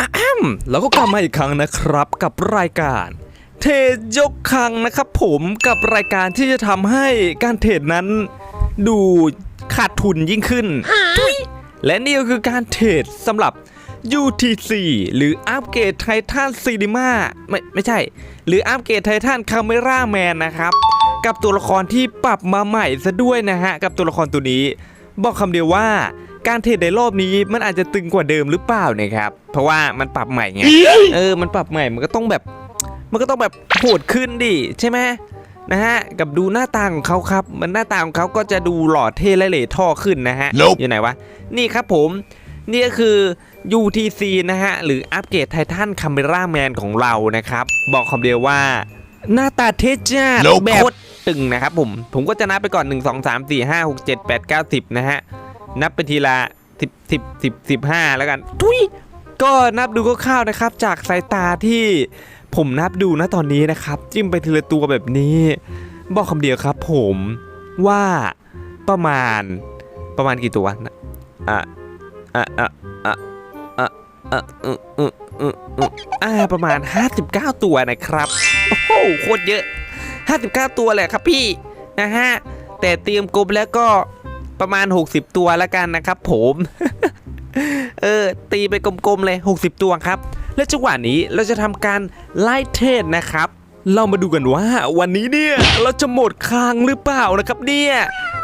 อ้ำแล้วก็กลับมาอีกครั้งนะครับกับรายการเทรดยกคังนะครับผมกับรายการที่จะทำให้การเทรดนั้น ดูขาดทุนยิ่งขึ้น และนี่ก็คือการเทรดสำหรับ UTC หรืออัปเกรดไททันซีนิมาไม่ไม่ใช่ หรืออัปเกรดไททันคาเมราแมนนะครับ กับตัวละครที่ปรับมาใหม่ซะด้วยนะฮะ กับตัวละครตัวนี้ บอกคำเดียวว่า การเทรดในรอบนี้มันอาจจะตึงกว่าเดิมหรือเปล่านะครับเพราะว่ามันปรับใหม่ไงเออมันปรับใหม่มันก็ต้องแบบ มันก็ต้องแบบโหดขึ้นดิใช่ไหมนะฮะกับดูหน้าตาของเขาครับ มันหน้าตาของเขาก็จะดูหล่อเท่และเหล่ท่อขึ้นนะฮะ Nope อยู่ไหนวะ นี่ครับผมนี่ก็คือ UTC นะฮะ หรืออัปเกรดไททันคาเมราแมนของเรานะครับ บอกคำเดียวว่า หน้าตาเท่จ้า Nope แบบโคตรตึงนะครับผม ผมก็จะนับไปก่อน 1 2 3 4 5 6 7 8 9 10 นะฮะ นับไปทีละ10 10 10 15แล้วกันทุยก็นับดูคร่าวๆนะครับ จากสายตาที่ผมนับดูนะตอนนี้นะครับ จิ้มไปทีละตัวแบบนี้ บอกคำเดียวครับ ผมว่าประมาณประมาณกี่ตัวนะอะอะอะอะอะอะอืออืออืออ่าประมาณ 59 ตัวนะครับ โอ้โหโคตรเยอะ 59 ตัวแหละครับพี่นะฮะแต่เตรียมกลมแล้วก็ ประมาณ 60 ตัวแล้วกันนะครับผมเออตีไปกลมๆเลย 60 ตัวครับ และจังหวะนี้เราจะทำการไล่เทรดนะครับ เรามาดูกันว่าวันนี้เนี่ยเราจะหมดคางหรือเปล่านะครับเนี่ย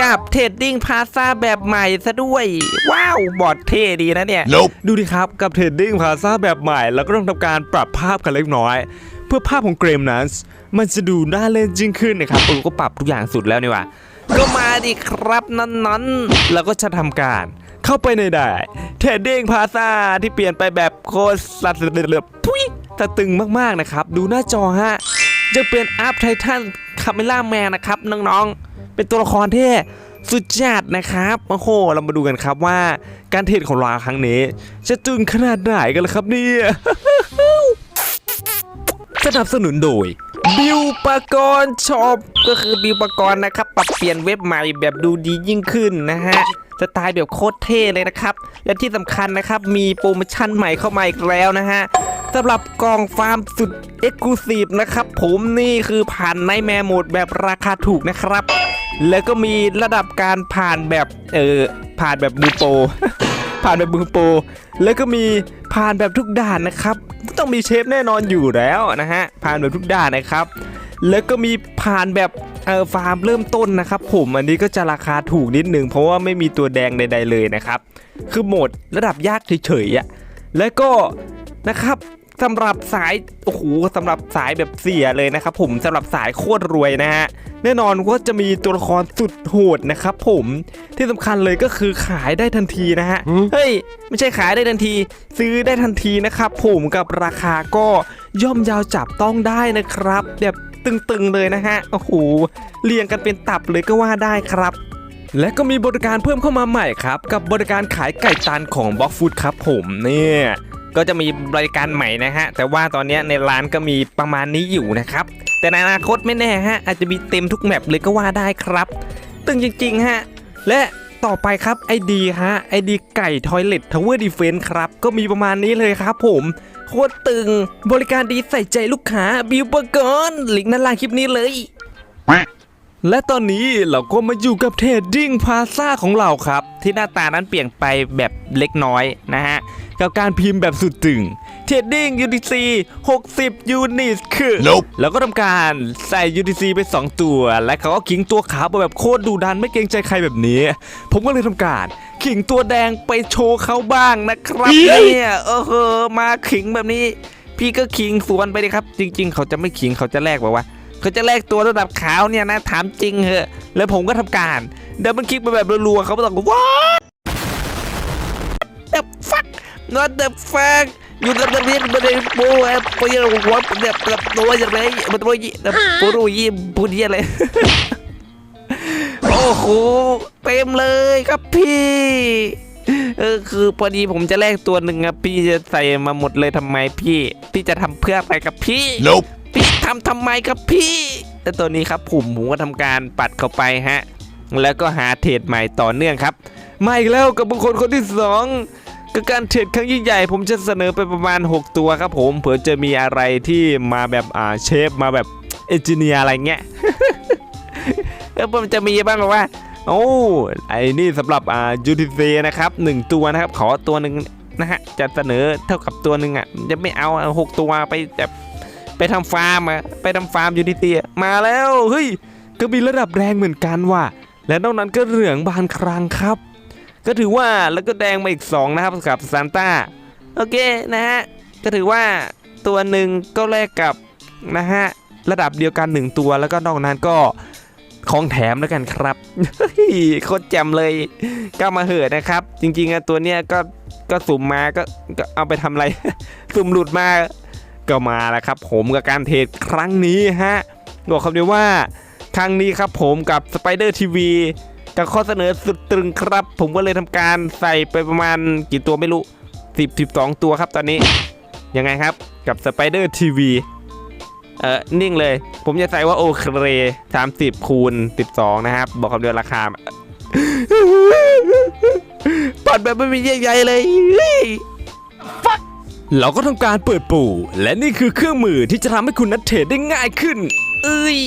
กับเทรดดิ้งพาซาแบบใหม่ซะด้วย ว้าว บอดเท่ดีนะเนี่ย Nope ดูดิครับกับเทรดดิ้งพาซาแบบใหม่ แล้วก็ต้องทำการปรับภาพกันเล็กน้อย เพื่อภาพของเกมนั้นมันจะดูน่าเล่นยิ่งขึ้นนะครับเออก็ปรับทุกอย่างสุดแล้วนี่หว่า ก็มาดิครับนั้นๆ แล้วก็จะทำการเข้าไปในได้เทรดดิ้งพาซาที่เปลี่ยนไปแบบโคตรสัตว์เลือบทุยตะตึงมากๆนะครับ ดูหน้าจอฮะจะเป็นอัพไททันคาเมล่าแมนนะครับ น้องๆ เป็นตัวละครที่สุดจัดนะครับโอ้โห เรามาดูกันครับว่าการเทรดของเราครั้งนี้ จะตึงขนาดไหนกันล่ะครับเนี่ยสนับสนุนโดย บิวปกรณ์ช็อปก็คือบิวปกรณ์นะครับ ปรับเปลี่ยนเว็บใหม่แบบดูดียิ่งขึ้นนะฮะสไตล์แบบโคตรเท่เลยนะครับ และที่สำคัญนะครับ มีโปรโมชั่นใหม่เข้ามาอีกแล้วนะฮะสำหรับกล่องฟาร์มสุดเอ็กซ์คลูซีฟนะครับผมนี่คือผ่านในแมโหมดแบบราคาถูกนะครับ แล้วก็มีระดับการผ่านแบบเออผ่านแบบมือโปรผ่านแบบมือโปรแล้วก็มีผ่านแบบทุกด่านนะครับ ต้องมีเชฟแน่นอนอยู่แล้วนะฮะผ่านแบบทุกด่านนะครับ แล้วก็มีผ่านแบบเออฟาร์มเริ่มต้นนะครับผมอันนี้ก็จะราคาถูกนิดนึง เพราะว่าไม่มีตัวแดงใด ๆเลยนะครับ คือโหมดระดับยากเฉยๆอะแล้วก็นะครับ สำหรับสายโอ้โหสำหรับสายแบบเสียเลยนะครับผมสำหรับสายโคตรรวยนะฮะแน่นอนว่าจะมีตัวละครสุดโหดนะครับผมที่สำคัญเลยก็คือขายได้ทันทีนะฮะเฮ้ยไม่ใช่ขายได้ทันที ซื้อได้ทันทีนะครับผมกับราคาก็ย่อมยาวจับต้องได้นะครับ แบบตึงๆเลยนะฮะโอ้โหเรียงกันเป็นตับเลยก็ว่าได้ครับและก็มีบริการเพิ่มเข้ามาใหม่ครับ กับบริการขายไก่ตันของบล็อกฟูดครับผมเนี่ย ก็จะมีบริการใหม่นะฮะ แต่ว่าตอนนี้ในร้านก็มีประมาณนี้อยู่นะครับ แต่ในอนาคตไม่แน่ฮะ อาจจะมีเต็มทุกแมปเลยก็ว่าได้ครับตึงจริงๆฮะ และต่อไปครับไอดีฮะไอดีไก่ทอยเล t ทาวเวอร์ดีเฟนครับ ก็มีประมาณนี้เลยครับผม โคตรตึงบริการดีใส่ใจลูกค้าบิวเบอร์กอนลิงก์ด้านล่างคลิปนี้เลย และตอนนี้เราก็มาอยู่กับเทรดดิ้งพาซาของเราครับ ที่หน้าตานั้นเปลี่ยนไปแบบเล็กน้อยนะฮะ กับการพิมพ์แบบสุดตึงเทรดดิ้ง UTC 60 ยูนิตคือ Nope แล้วก็ทำการใส่ UTC ไป 2 ตัว และเขาก็ขิงตัวขาวไปแบบโคตรดูดันไม่เกรงใจใครแบบนี้ ผมก็เลยทำการขิงตัวแดงไปโชว์เขาบ้างนะครับเนี่ยเออเฮอมาขิงแบบนี้ พี่ก็ขิงสวนไปดิครับ จริง ๆ เขาจะไม่ขิงเขาจะแลกแบบว่า เขาจะแลกตัวระดับขาวเนี่ยนะถามจริงเหอะ แล้วผมก็ทำการเดินมันคลิกไปแบบรัวๆเขาบอกว่า the fuck not the fuck อยู่กับตัวนี้มันเลยโบ้แอปไปยังหัวแบบแบบตัวอย่างไรมันตัวยี่ปูรูยี่พูดยี่อะไรโอ้โหเต็มเลยครับพี่เออคือพอดีผมจะแลกตัวหนึ่งครับพี่จะใส่มาหมดเลยทำไมพี่ พี่จะทำเพื่ออะไรครับพี่ Nope พี่ทำทำไมครับพี่แต่ตัวนี้ครับผมผมก็ทำการปัดเข้าไปฮะ แล้วก็หาเทรดใหม่ต่อเนื่องครับ มาอีกแล้วกับบุคคลคนที่สองก็การเทรดครั้งยิ่งใหญ่ ผมจะเสนอไปประมาณ 6 ตัวครับผมเผื่อจะมีอะไรที่มาแบบอ่าเชฟมาแบบเอนจิเนียร์อะไรเงี้ยแล้วมันจะมีบ้างหรอว่าโอ้ไอ้นี่สำหรับอ่า UTC นะครับหนึ่งตัวนะครับ ขอตัวหนึ่งนะฮะจะเสนอเท่ากับตัวหนึ่งอะจะไม่เอาเอาหกตัวไปแบบ ไปทำฟาร์มอะไปทำฟาร์ม UTC อะมาแล้วเฮ้ยก็มีระดับแรงเหมือนกันว่ะ และนอกนั้นก็เหลืองบานครังครับ ก็ถือว่าแล้วก็แดงมาอีก 2 นะครับกับซานต้าโอเคนะฮะก็ถือว่าตัวหนึ่งก็แลกกับนะฮะระดับเดียวกัน 1 ตัวแล้วก็นอกนั้นก็ของแถมแล้วกันครับเฮ้ยโคตรแจ่มเลยก็มาเหอะนะครับ จริงๆอะตัวเนี้ยก็ก็สุ่มมาก็ก็เอาไปทำอะไร สุ่มหลุดมา ก็มาแล้วครับผมกับการเทรดครั้งนี้ฮะบอกคำเดียวว่าครั้งนี้ครับผมกับ Spider TV กับข้อเสนอสุดตรึงครับ ผมก็เลยทำการใส่ไปประมาณกี่ตัวไม่รู้ 10 12 ตัวครับตอนนี้ ยังไงครับกับ Spider TV เออนิ่งเลย ผมจะใส่ว่าโอเค30คูณ12นะครับ บอกคำเดียวราคาปัดแบบไม่มีเยื่อใยเลย เฮ้ยเราก็ทำการเปิดปู่ และนี่คือเครื่องมือที่จะทำให้คุณนัดเทรดได้ง่ายขึ้น เอ้ย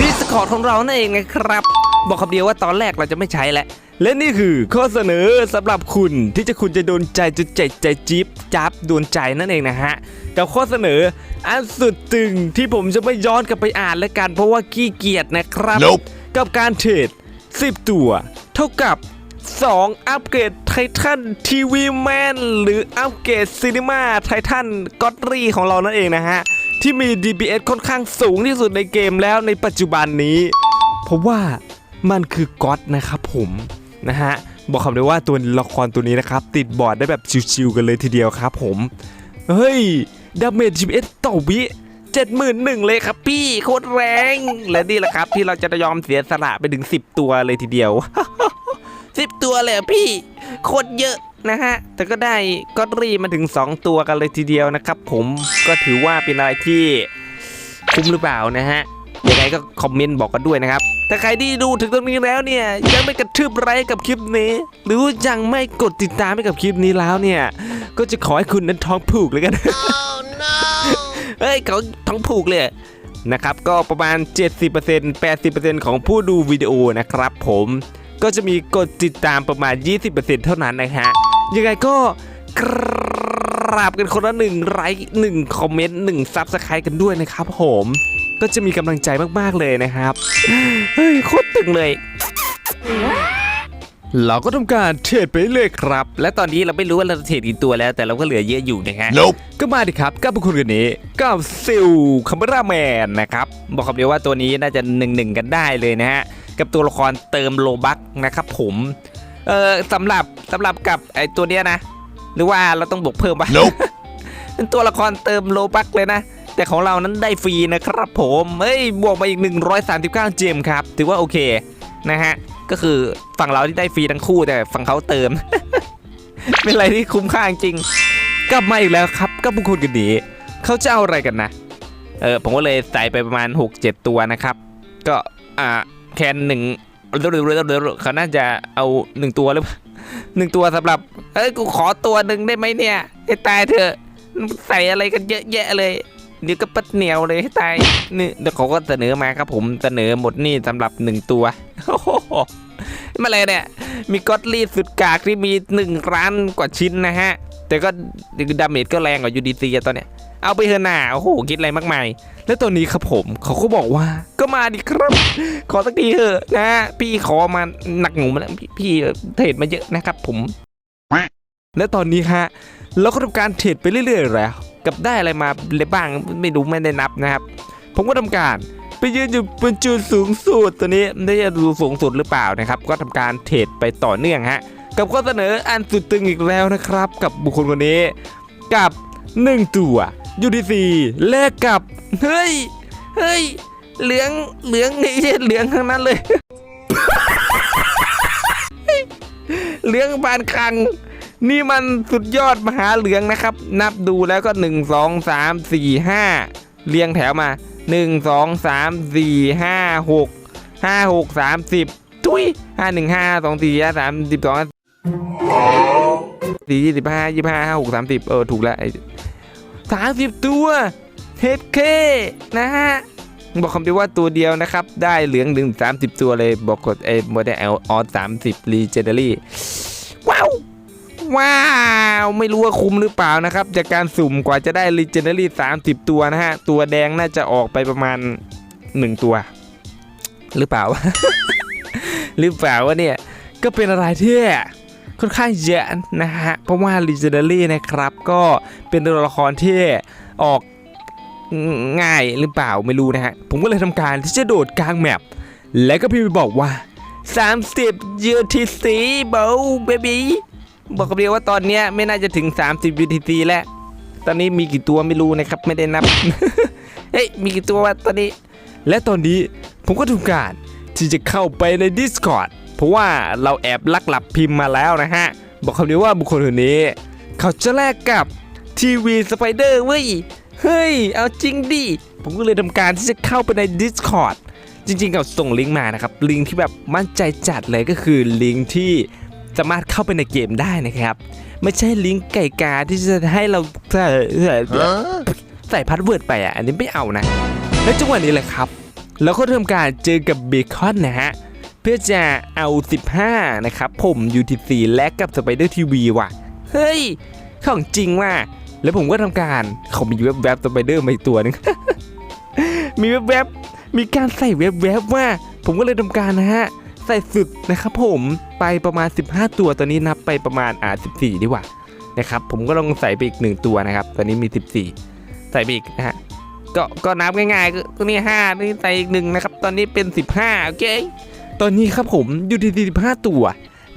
ดิสคอร์ดของเรานั่นเองนะครับ บอกคำเดียวว่าตอนแรกเราจะไม่ใช้แล้วและนี่คือข้อเสนอสำหรับคุณที่จะคุณจะโดนใจจนใจใจจิ๊บจับโดนใจนั่นเองนะฮะกับข้อเสนออันสุดตึงที่ผมจะไม่ย้อนกลับไปอ่านแล้วกัน เพราะว่าขี้เกียจนะครับ Nope กับการเทรด10 ตัว เท่ากับ 2 อัปเกรด ไททันทีวีแมนหรืออัปเกรดซีนีมาไททันก็อดรีของเรานั่นเองนะฮะ ที่มี DPS ค่อนข้างสูงที่สุดในเกมแล้วในปัจจุบันนี้ เพราะว่ามันคือก็อดนะครับผมนะฮะ บอกคำเลยว่าตัวละครตัวนี้นะครับ ติดบอร์ดได้แบบชิวๆกันเลยทีเดียวครับผม เฮ้ยดาเมจ DPS ต่อวิเจ็ดหมื่นหนึ่งเลยครับพี่โคตรแรง และนี่แหละครับที่เราจะยอมเสียสละไปถึง 10 ตัวเลยทีเดียว สิบตัวเลยอะพี่โคตรเยอะนะฮะ แต่ก็ได้ก็รีมาถึง 2 ตัวกันเลยทีเดียวนะครับ ผมก็ถือว่าเป็นอะไรที่คุ้มหรือเปล่านะฮะยังไงก็คอมเมนต์บอกกันด้วยนะครับ ถ้าใครที่ดูถึงตรงนี้แล้วเนี่ย ยังไม่กระทืบไลค์กับคลิปนี้ หรือว่ายังไม่กดติดตามให้กับคลิปนี้แล้วเนี่ย ก็จะขอให้คุณนั้นท้องผูกเลยกัน เฮ้ยเขาท้องผูกเลยนะครับ ก็ประมาณ 70% 80%ของผู้ดูวิดีโอนะครับผม ก็จะมีกดติดตามประมาณ 20%เท่านั้นนะฮะ ยังไงก็กราบกันคนละหนึ่งไลค์หนึ่งคอมเมนต์หนึ่งซับสไครต์กันด้วยนะครับผม ก็จะมีกำลังใจมากๆเลยนะครับ เฮ้ยโคตรตึงเลย เราก็ทำการเทรดไปเรื่อยครับ และตอนนี้เราไม่รู้ว่าเราจะเทรดกี่ตัวแล้ว แต่เราก็เหลือเยอะอยู่นะฮะ Nope ก็มาดิครับกับบุคคลคนนี้กับซิลคัมเบราแมนนะครับ บอกคำเดียวว่าตัวนี้น่าจะหนึ่งหนึ่งกันได้เลยนะฮะ กับตัวละครเติมโลบักนะครับผมเออสำหรับสำหรับกับไอตัวเนี้ยนะ หรือว่าเราต้องบวกเพิ่มปะ Nope เป็นตัวละครเติมโลบักเลยนะ แต่ของเรานั้นได้ฟรีนะครับผมเฮ้ยบวกมาอีก 139 เจมครับ ถือว่าโอเคนะฮะ ก็คือฝั่งเราที่ได้ฟรีทั้งคู่แต่ฝั่งเขาเติม เป็นอะไรที่คุ้มค่าจริงกลับมาอีกแล้วครับกับบุคคลกันนี้เขาจะเอาอะไรกันนะ เออผมก็เลยใส่ไปประมาณ 6-7 ตัวนะครับ ก็อ่า แคนหนึ่งเขาน่าจะเอาหนึ่งตัวหรือหนึ่งตัวสำหรับ เอ้ยกูขอตัวหนึ่งได้ไหมเนี่ยให้ตายเถอะใส่อะไรกันเยอะแยะเลยเดี๋ยวก็ปัดเหนียวเลยให้ตายนี่เดี๋ยวเขาก็เสนอมาครับผมเสนอหมดนี่สำหรับหนึ่งตัวมาเลยเนี่ย มีก็อดลีดสุดกากที่มี1ล้านกว่าชิ้นนะฮะ แต่ก็ดาเมจก็แรงกว่า UDC อะตอนเนี้ย เอาไปเถอะหนาโอ้โหคิดอะไรมากมาย แล้วตอนนี้ครับผมเขาก็บอกว่า ก็มาดิครับ ขอสักทีเถอะนะ พี่ขอมาหนักหนูมาแล้วพี่เทรดมาเยอะนะครับผม และตอนนี้ฮะเราก็ทำการเทรดไปเรื่อยๆแล้วกับได้อะไรมาเลยบ้างไม่รู้ไม่ได้นับนะครับ ผมก็ทำการไปยืนอยู่บนจุดสูงสุดตัวนี้ไม่ได้ดูสูงสุดหรือเปล่านะครับ ก็ทำการเทรดไปต่อเนื่องฮะกับข้อเสนออันสุดตึงอีกแล้วนะครับ กับบุคคลคนนี้กับ 1 ตัว UDC แลกกับ เฮ้ย เฮ้ย เหลือง เหลืองนี่ใช่เหลืองทั้งนั้นเลย เหลืองบานคลัง นี่มันสุดยอดมหาเหลืองนะครับ นับดูแล้วก็1 2 3 4 5เรียงแถวมา1 2 3 4 5 6 5 6 30ทุย5 1 5 2 4 5 3 12สี่ยี่สิบห้ายี่ห้าห้าหกสามสิบเออ ถูกแล้ว สามสิบตัวเฮดเคนะฮะบอกคำเดียวว่าตัวเดียวนะครับ ได้เหลืองถึงสามสิบตัวเลยบอกกดเอโมเดลออสามสิบรีเจเนอรี่ว้าวว้าวไม่รู้ว่าคุ้มหรือเปล่านะครับ จากการสุ่มกว่าจะได้รีเจเนอรี่สามสิบตัวนะฮะ ตัวแดงน่าจะออกไปประมาณหนึ่งตัว หรือเปล่า หรือเปล่าวะเนี่ยก็เป็นอะไรที่ ค่อนข้างเยอะนะฮะ เพราะว่า Legendary นะครับก็เป็นตัวละครที่ออกง่ายหรือเปล่าไม่รู้นะฮะ ผมก็เลยทำการที่จะโดดกลางแมปแล้วก็พี่ไปบอกว่า 30 UTC เบาเบบีบอกกับเดียวว่าตอนนี้ไม่น่าจะถึง 30 UTC แล้ว ตอนนี้มีกี่ตัวไม่รู้นะครับ ไม่ได้นับ เฮ้ย มีกี่ตัววะตอนนี้ และตอนนี้ผมก็ทำการที่จะเข้าไปใน Discord ราะว่าเราแอบลักหลับพิมพ์มาแล้วนะฮะ บอกคำนี้ว่าบุคคลคนนี้ เขาจะแลกกับทีวีสไปเดอร์เว้ย เฮ้ย เอาจริงดิ ผมก็เลยทำการที่จะเข้าไปใน Discord จริงๆ เขาส่งลิงก์มานะครับ ลิงก์ที่แบบมั่นใจจัดเลยก็คือลิงก์ที่สามารถเข้าไปในเกมได้นะครับ ไม่ใช่ลิงก์ไก่กาที่จะให้เราใส่ใส่ใส่พาสเวิร์ดไปอะ อันนี้ไม่เอานะ และจังหวะนี้แหละครับแล้วก็ทำการเจอกับเบคอนนะฮะ เพื่อจะเอา 15 นะครับ ผม UTC และกับ Spider TV ว่ะ เฮ้ย ของจริงว่ะ แล้วผมก็ทำการเขามีแวบๆสไปเดอร์มาอีกตัวหนึง มีแวบๆมีการใส่แวบๆว่า ผมก็เลยทำการนะฮะ ใส่สุดนะครับผมไปประมาณ 15 ตัวตอนนี้นับไปประมาณอ่า14 ดีกว่านะครับผมก็ลองใส่ไปอีกหนึ่งตัวนะครับ ตอนนี้มี 14 ใส่ไปอีกนะฮะก็ก็นับง่ายๆก็ก็นี่5นี่ใส่อีกหนึ่งนะครับ ตอนนี้เป็น 15โอเค ตอนนี้ครับผมอยู่ที่45ตัว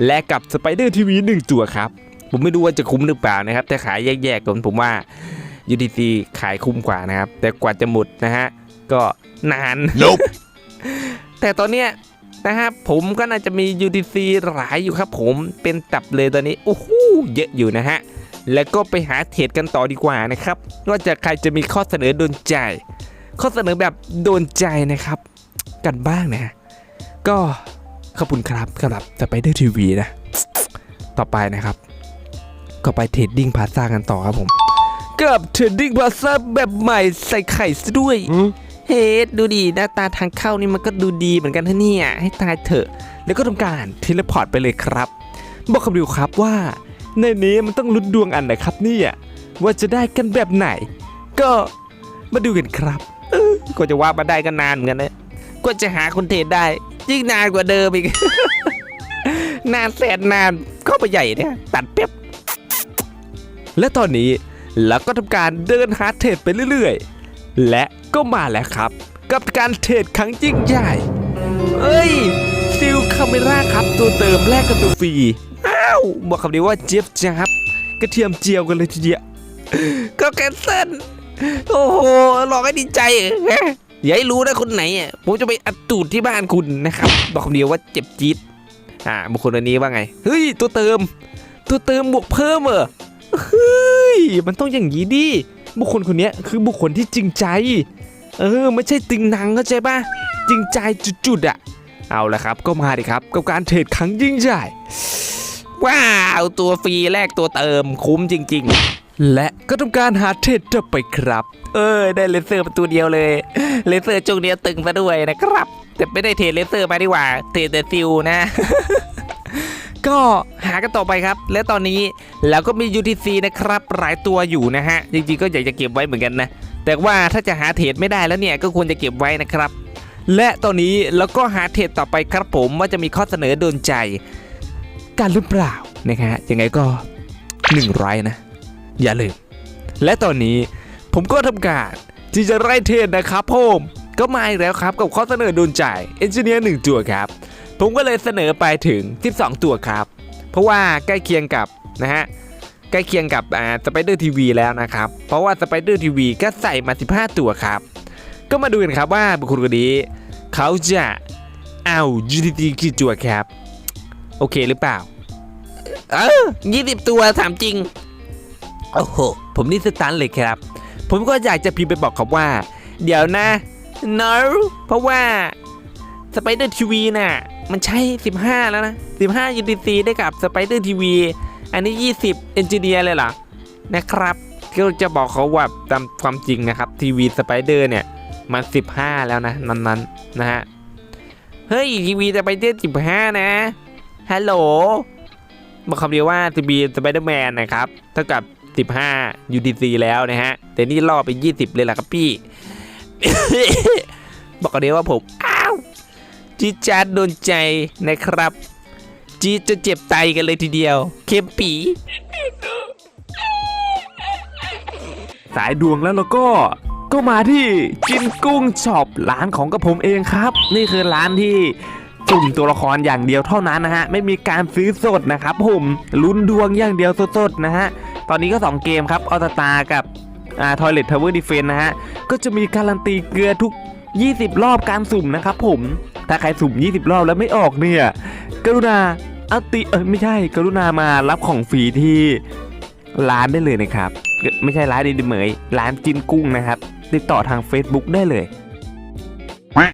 และกับสไปเดอร์ทีวีหนึ่งตัวครับ ผมไม่รู้ว่าจะคุ้มหรือเปล่านะครับ แต่ขายแยกๆกันผมว่า UTC ขายคุ้มกว่านะครับ แต่กว่าจะหมดนะฮะ ก็นาน Nope. แต่ตอนเนี้ยนะฮะผมก็น่าจะมี UTC หลายอยู่ครับผมเป็นตับเลยตอนนี้โอ้โหเยอะอยู่นะฮะ แล้วก็ไปหาเทรดกันต่อดีกว่านะครับว่าจะใครจะมีข้อเสนอโดนใจ ข้อเสนอแบบโดนใจนะครับ กันบ้างนะ ก็ขอบคุณครับสำหรับสไปเดอร์ทีวีนะ ต่อไปนะครับ ก็ไปเทรดดิ้งพาซ่ากันต่อครับผม กับเทรดดิ้งพาซ่าแบบใหม่ใส่ไข่ซะด้วย เฮ้ยดูดีหน้าตาทางเข้านี่มันก็ดูดีเหมือนกันท่าเนี่ยให้ตายเถอะ แล้วก็ทำการเทเลพอร์ตไปเลยครับ บอกคำเดียวครับว่า ในนี้มันต้องลุ้นดวงอันไหนครับเนี่ยว่าจะได้กันแบบไหน ก็มาดูกันครับเออกว่าจะว่ามาได้ก็นานเหมือนกันนะกว่าจะหาคนเทรดได้ ยิ่งนานกว่าเดิมอีก นานแสนนานเข้าไปใหญ่เนี่ย ตัดเป๊บและตอนนี้เราก็ทำการเดินหาเทรดไปเรื่อยๆ และก็มาแล้วครับ กับการเทรดครั้งยิ่งใหญ่ เอ้ยซิลคาเมราครับตัวเติมแลกกับตัวฟรี อ้าว บอกคำนี้ว่าเจี๊ยบจับกระเทียมเจียวกันเลยทีเดียวก็แคนเซิลโอ้โหหลอกให้ดีใจ อย่าให้รู้นะคนไหนอะผมจะไปอัดตูดที่บ้านคุณนะครับ บอกคำเดียวว่าเจ็บจี๊ดอ่าบุคคลอันนี้ว่าไงเฮ้ยตัวเติม ตัวเติมบวกเพิ่มเหรอเฮ้ยมันต้องอย่างนี้ดิบุคคลคนนี้คือบุคคลที่จริงใจ เออ ไม่ใช่ติงนังเข้าใจปะจริงใจจุดๆอะเอาละครับก็มาดิครับกับการเทรดครั้งยิ่งใหญ่ ว้าวตัวฟรีแลกตัวเติมคุ้มจริง ๆ และก็ทำการหาเทรดต่อไปครับ เออได้เลเซอร์มาตัวเดียวเลยเลเซอร์จงเนี้ยตึงซะด้วยนะครับ แต่ไม่ได้เทรดเลเซอร์มาดีกว่า เทรดแต่ซิลนะ ก็หากันต่อไปครับ และตอนนี้เราก็มี UTC นะครับหลายตัวอยู่นะฮะ จริงๆก็อยากจะเก็บไว้เหมือนกันนะ แต่ว่าถ้าจะหาเทรดไม่ได้แล้วเนี่ยก็ควรจะเก็บไว้นะครับ และตอนนี้เราก็หาเทรดต่อไปครับผมว่าจะมีข้อเสนอโดนใจ กันหรือเปล่านะฮะยังไงก็1ไรนะ อย่าลืม และตอนนี้ผมก็ทำการที่จะไล่เทรดนะครับผมก็มาอีกแล้วครับกับข้อเสนอโดนใจเอนจิเนียร์หนึ่งตัวครับ ผมก็เลยเสนอไปถึง 12 ตัวครับ เพราะว่าใกล้เคียงกับนะฮะใกล้เคียงกับอ่าสไปเดอร์ทีวีแล้วนะครับ เพราะว่าสไปเดอร์ทีวีก็ใส่มา 15 ตัวครับ ก็มาดูกันครับว่าบุคคลคนนี้เขาจะเอา UTT กี่ตัวครับ โอเคหรือเปล่า เออ20ตัวถามจริง โอ้โห ผมนี่สตันเลยครับ ผมก็อยากจะพิมพ์ไปบอกเขาว่า เดี๋ยวนะ no เพราะว่าสไปเดอร์ทีวีน่ะ มันใช่ 15 แล้วนะ 15 UTC ได้กับสไปเดอร์ทีวีอันนี้ 20เอนจิเนียร์เลยเหรอ นะครับก็จะบอกเขาว่าตามความจริงนะครับทีวีสไปเดอร์เนี่ย มัน 15 แล้วนะ นั้นๆนะฮะ เฮ้ยทีวีสไปเดอร์15 นะ ฮัลโหลบอกคำเดียวว่าทีวีสไปเดอร์แมนนะครับ เท่ากับ 15 UTC แล้วนะฮะ แต่นี่ล่อไป 20 เลยล่ะครับพี่ บอกคำเดียวว่าผม อ้าวจีจาดโดนใจนะครับ จีจะเจ็บไตกันเลยทีเดียวเข้มปี สายดวงแล้วแล้วก็ก็มาที่กินกุ้งช็อปร้านของกระผมเองครับ นี่คือร้านที่ สุ่มตัวละครอย่างเดียวเท่านั้นนะฮะ ไม่มีการซื้อสดนะครับผมลุ้นดวงอย่างเดียวสดๆนะฮะ ตอนนี้ก็ 2 เกมครับออตตากับอ่าทอยเลททาวเวอร์ดีเฟนนะฮะ ก็จะมีการันตีเกลือทุก 20 รอบการสุ่มนะครับผม ถ้าใครสุ่ม 20 รอบแล้วไม่ออกเนี่ย กรุณาเอาติเออไม่ใช่ กรุณามารับของฟรีที่ร้านได้เลยนะครับ ไม่ใช่ร้านดีเหมยร้านจินกุ้งนะครับ ติดต่อทาง Facebook ได้เลย